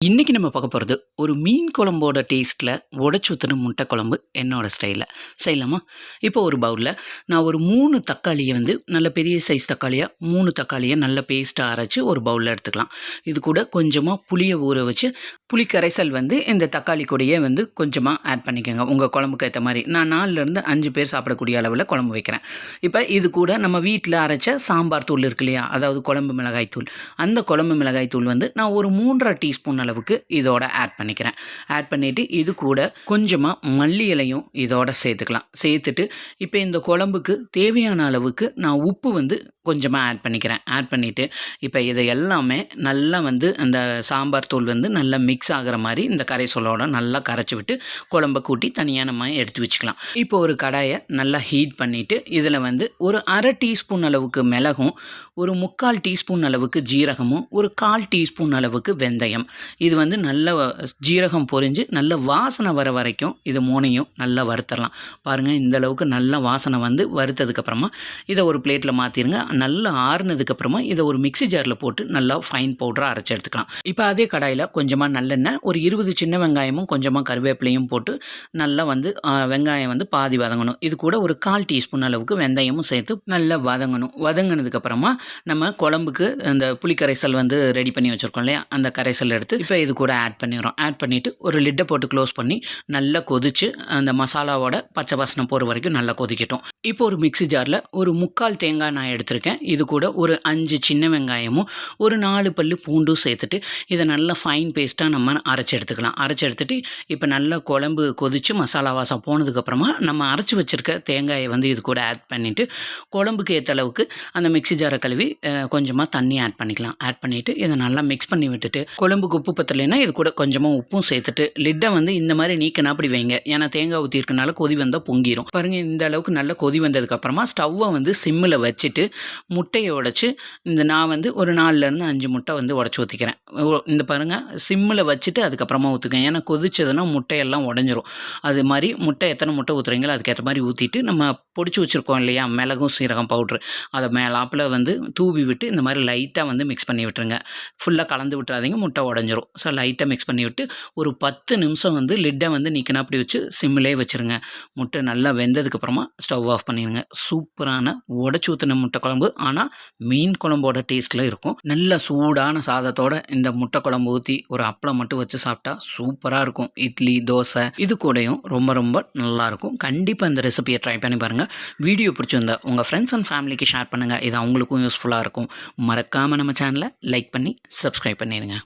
இன்றைக்கி நம்ம பார்க்க போகிறது ஒரு மீன் குழம்போட டேஸ்ட்டில் உடச்சி ஊற்றின முட்டை குழம்பு என்னோடய ஸ்டைலில் செய்யலாமா இப்போ ஒரு பவுலில் நான் ஒரு மூணு தக்காளியை வந்து நல்ல பெரிய சைஸ் தக்காளியாக மூணு தக்காளியை நல்ல பேஸ்ட்டாக அரைச்சி ஒரு பவுலில் எடுத்துக்கலாம். இது கூட கொஞ்சமாக புளியை ஊற வச்சு புளி கரைசல் வந்து இந்த தக்காளி கூடயே வந்து கொஞ்சமாக ஆட் பண்ணிக்கோங்க. உங்கள் குழம்புக்கு ஏற்ற மாதிரி. நான் நாலுலேருந்து அஞ்சு பேர் சாப்பிடக்கூடிய அளவில் குழம்பு வைக்கிறேன். இப்போ இது கூட நம்ம வீட்டில் அரைச்ச சாம்பார் தூள் இருக்கு இல்லையா? அதாவது குழம்பு மிளகாய் தூள் அந்த குழம்பு மிளகாய் தூள் வந்து நான் ஒரு மூன்றரை டீஸ்பூன் அளவுக்கு இதோட ஆட் பண்ணிக்கிறேன். ஆட் பண்ணிவிட்டு இது கூட கொஞ்சமாக மல்லி இலையும் இதோட சேர்த்துக்கலாம். சேர்த்துட்டு இப்போ இந்த குழம்புக்கு தேவையான அளவுக்கு நான் உப்பு வந்து கொஞ்சமாக ஆட் பண்ணிக்கிறேன். ஆட் பண்ணிவிட்டு இப்போ இதை எல்லாமே நல்லா வந்து அந்த சாம்பார் தூள் வந்து நல்லா மிக்ஸ் ஆகிற மாதிரி இந்த கரைசலோட நல்லா கரைச்சி விட்டு குழம்ப கூட்டி தனியாக நம்ம எடுத்து வச்சுக்கலாம். இப்போ ஒரு கடாயை நல்லா ஹீட் பண்ணிவிட்டு இதில் வந்து ஒரு அரை டீஸ்பூன் அளவுக்கு மிளகும் ஒரு முக்கால் டீஸ்பூன் அளவுக்கு ஜீரகமும் ஒரு கால் டீஸ்பூன் அளவுக்கு வெந்தயம். இது வந்து நல்ல ஜீரகம் பொரிஞ்சு நல்ல வாசனை வர வரைக்கும் இது மூணையும் நல்லா வறுத்தரலாம். பாருங்கள் இந்த அளவுக்கு நல்ல வாசனை வந்து வறுத்ததுக்கப்புறமா இதை ஒரு பிளேட்டில் மாற்றிடுங்க நல்லா ஆறுனதுக்கப்புறமா இதை ஒரு மிக்சி ஜாரில் போட்டு நல்லா ஃபைன் பவுடராக அரைச்சி எடுத்துக்கலாம். இப்போ அதே கடாயில் கொஞ்சமாக நல்லெண்ணெய் ஒரு இருபது சின்ன வெங்காயமும் கொஞ்சமாக கருவேப்பிலையும் போட்டு நல்லா வந்து வெங்காயம் வந்து பாதி வதங்கணும். இது கூட ஒரு கால் டீஸ்பூன் அளவுக்கு வெந்தயமும் சேர்த்து நல்லா வதங்கணும். வதங்கினதுக்கப்புறமா நம்ம குழம்புக்கு அந்த புளிக்கரைசல் வந்து ரெடி பண்ணி வச்சுருக்கோம் இல்லையா? அந்த கரைசல் எடுத்து இப்போ இது கூட ஆட் பண்ணிடுறோம். ஆட் பண்ணிவிட்டு ஒரு லிட்டை போட்டு க்ளோஸ் பண்ணி நல்லா கொதித்து அந்த மசாலாவோட பச்சை வாசனை போகிற வரைக்கும் நல்லா கொதிக்கட்டும். இப்போ ஒரு மிக்ஸி ஜாரில் ஒரு முக்கால் தேங்காய் நான் எடுத்திருக்கேன். இது கூட ஒரு அஞ்சு சின்ன வெங்காயமும் ஒரு நாலு பல் பூண்டும் சேர்த்துட்டு இதை நல்லா ஃபைன் பேஸ்ட்டாக நம்ம அரைச்சி எடுத்துக்கலாம். அரைச்சி எடுத்துகிட்டு இப்போ நல்லா குழம்பு கொதித்து மசாலா வாசம் போனதுக்கப்புறமா நம்ம அரைச்சி வச்சுருக்க தேங்காயை வந்து இது கூட ஆட் பண்ணிவிட்டு குழம்புக்கு ஏற்ற அளவுக்கு அந்த மிக்ஸி ஜாரை கழுவி கொஞ்சமாக தண்ணி ஆட் பண்ணிக்கலாம். ஆட் பண்ணிவிட்டு இதை நல்லா மிக்ஸ் பண்ணி விட்டுட்டு குழம்புக்கு உப்பு பத்தலைன்னா இது கூட கொஞ்சமாக உப்பும் சேர்த்துட்டு லிட்டை வந்து இந்த மாதிரி நீக்கினா அப்படி வைங்க. ஏன்னா தேங்காய் ஊற்றிருக்கனால கொதி வந்தால் பொங்கிடும் பாருங்கள் இந்த அளவுக்கு நல்ல கொதி வந்ததுக்கப்புறமா ஸ்டவ்வை வந்து சிம்மில் வச்சுட்டு முட்டையை உடச்சி இந்த நான் வந்து ஒரு நாலுலேருந்து அஞ்சு முட்டை வந்து உடச்சி ஊற்றிக்கிறேன் இந்த பாருங்கள் சிம்மில் வச்சுட்டு அதுக்கப்புறமா ஊற்றுக்கேன் ஏன்னா கொதிச்சதுன்னா முட்டையெல்லாம் உடஞ்சிரும். அது மாதிரி முட்டை எத்தனை முட்டை ஊற்றுறீங்களோ அதுக்கேற்ற மாதிரி ஊற்றிட்டு நம்ம பொடிச்சு வச்சுருக்கோம் இல்லையா? மிளகும் சீரகம் பவுட்ரு அதை மேலாப்பில் வந்து தூவி விட்டு இந்த மாதிரி லைட்டாக வந்து மிக்ஸ் பண்ணி விட்டுருங்க. ஃபுல்லாக கலந்து விட்டுறாதீங்க முட்டை உடஞ்சிரும். ஸோ லைட்டாக மிக்ஸ் பண்ணி விட்டு ஒரு பத்து நிமிஷம் வந்து லிட்டை வந்து நிற்கணும் அப்படி வச்சு சிம்மிலே வச்சுருங்க. முட்டை நல்லா வெந்ததுக்கப்புறமா ஸ்டவ் ஆஃப் பண்ணிடுங்க சூப்பரான உடச்சி ஊற்றின முட்டை குழம்பு. ஆனால் மீன் குழம்போட டேஸ்ட்டில் இருக்கும். நல்ல சூடான சாதத்தோட இந்த முட்டை குழம்பு ஊற்றி ஒரு அப்பளம் மட்டும் வச்சு சாப்பிட்டா சூப்பராக இருக்கும். இட்லி தோசை இது கூடயும் ரொம்ப ரொம்ப நல்லாயிருக்கும் கண்டிப்பாக இந்த ரெசிபியை ட்ரை பண்ணி பாருங்கள் வீடியோ பிடிச்சிருந்தா உங்கள் ஃப்ரெண்ட்ஸ் அண்ட் ஃபேமிலிக்கு ஷேர் பண்ணுங்கள் இது அவங்களுக்கும் யூஸ்ஃபுல்லாக இருக்கும். மறக்காமல் நம்ம சேனலை லைக் பண்ணி சப்ஸ்கிரைப் பண்ணிடுங்க.